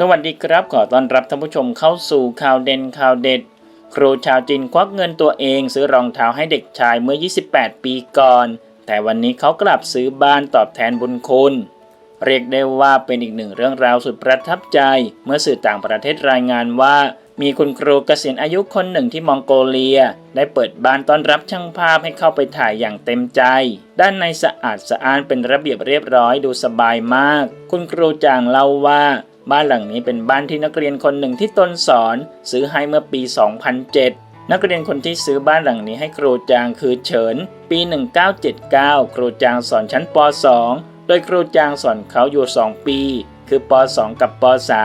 สวัสดีครับขอต้อนรับท่านผู้ชมเข้าสู่ข่าวเด่นข่าวเด็ด ครูชาวจีนควักเงินตัวเอง ซื้อรองเท้าให้เด็กชายเมื่อ 28 ปีก่อน แต่วันนี้เขากลับซื้อบ้านตอบแทนบุญคุณเรียกได้ว่าเป็นอีกหนึ่งเรื่องราวสุดประทับใจ เมื่อสื่อต่างประเทศรายงานว่า มีคุณครูเกษียณอายุคนหนึ่งที่มองโกเลีย ได้เปิดบ้านต้อนรับช่างภาพให้เข้าไปถ่ายอย่างเต็มใจ ด้านในสะอาดสะอ้านเป็นระเบียบเรียบร้อยดูสบายมาก คุณครูจางเล่าว่า บ้านหลังนี้เป็นบ้านที่นักเรียนคนหนึ่งที่ตนสอน ซื้อให้เมื่อปี 2007 นักเรียนคนที่ซื้อบ้านหลังนี้ให้ครูจางคือเฉิน ปี 1979 ครูจางสอนชั้นป .2 โดยครูจางสอนเขาอยู่ 2 ปี คือป .2 กับป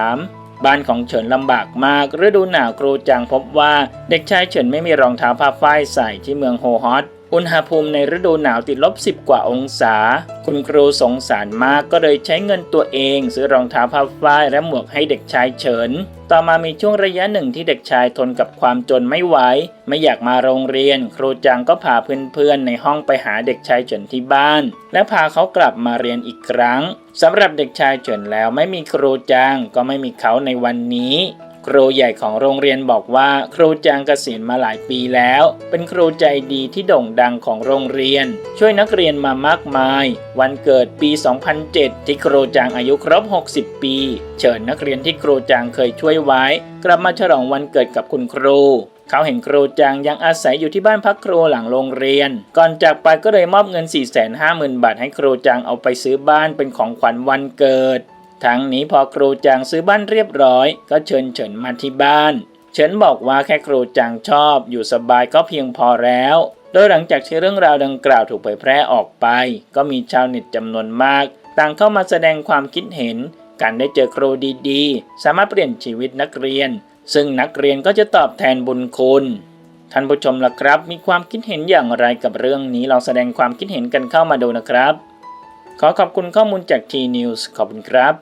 .3 บ้านของเฉินลำบากมาก ฤดูหนาวครูจางพบว่า เด็กชายเฉินไม่มีรองเท้าผ้าฝ้ายใส่ที่เมืองโฮฮอต อุณหภูมิในฤดูหนาวติดลบ 10 กว่าองศา คุณครูสงสารมากก็เลยใช้เงินตัวเอง ซื้อรองเท้าผ้าฝ้ายและหมวกให้เด็กชายเฉิน ต่อมามีช่วงระยะหนึ่งที่เด็กชายทนกับความจนไม่ไหวไม่อยากมาโรงเรียน ครูจางก็พาเพื่อนๆในห้องไปหาเด็กชายเฉินที่บ้าน และพาเขากลับมาเรียนอีกครั้งสำหรับเด็กชายเฉินแล้วไม่มีครูจางก็ไม่มีเขาในวันนี้ ครูใหญ่ของโรงเรียนบอกว่าครูจางเกษียณมาหลายปีแล้ว เป็นครูใจดีที่โด่งดังของโรงเรียน ช่วยนักเรียนมามากมาย วันเกิดปี 2007 ที่ครูจางอายุครบ 60 ปี เชิญนักเรียนที่ครูจางเคยช่วยไว้ กลับมาฉลองวันเกิดกับคุณครูเขาเห็นครูจางยังอาศัยอยู่ที่บ้านพักครูหลังโรงเรียน ก่อนจากไปก็เลยมอบเงิน 450,000 บาทให้ครูจางเอาไปซื้อบ้านเป็นของขวัญวันเกิด ทั้งนี้พอครูจางซื้อบ้านเรียบร้อย ก็เชิญเฉินมาที่บ้าน เฉินบอกว่าแค่ครูจางชอบ อยู่สบายก็เพียงพอแล้ว โดยหลังจากที่เรื่องราวดังกล่าวถูกเผยแพร่ออกไป ก็มีชาวเน็ตจำนวนมาก ต่างเข้ามาแสดงความคิดเห็น การได้เจอครูดีๆ สามารถเปลี่ยนชีวิตนักเรียน ซึ่งนักเรียนก็จะตอบแทนบุญคุณท่านผู้ชมล่ะครับ มีความคิดเห็นอย่างไรกับเรื่องนี้ลองแสดงความคิดเห็นกันเข้ามาดูนะครับ ขอขอบคุณข้อมูลจาก T News ขอบคุณครับ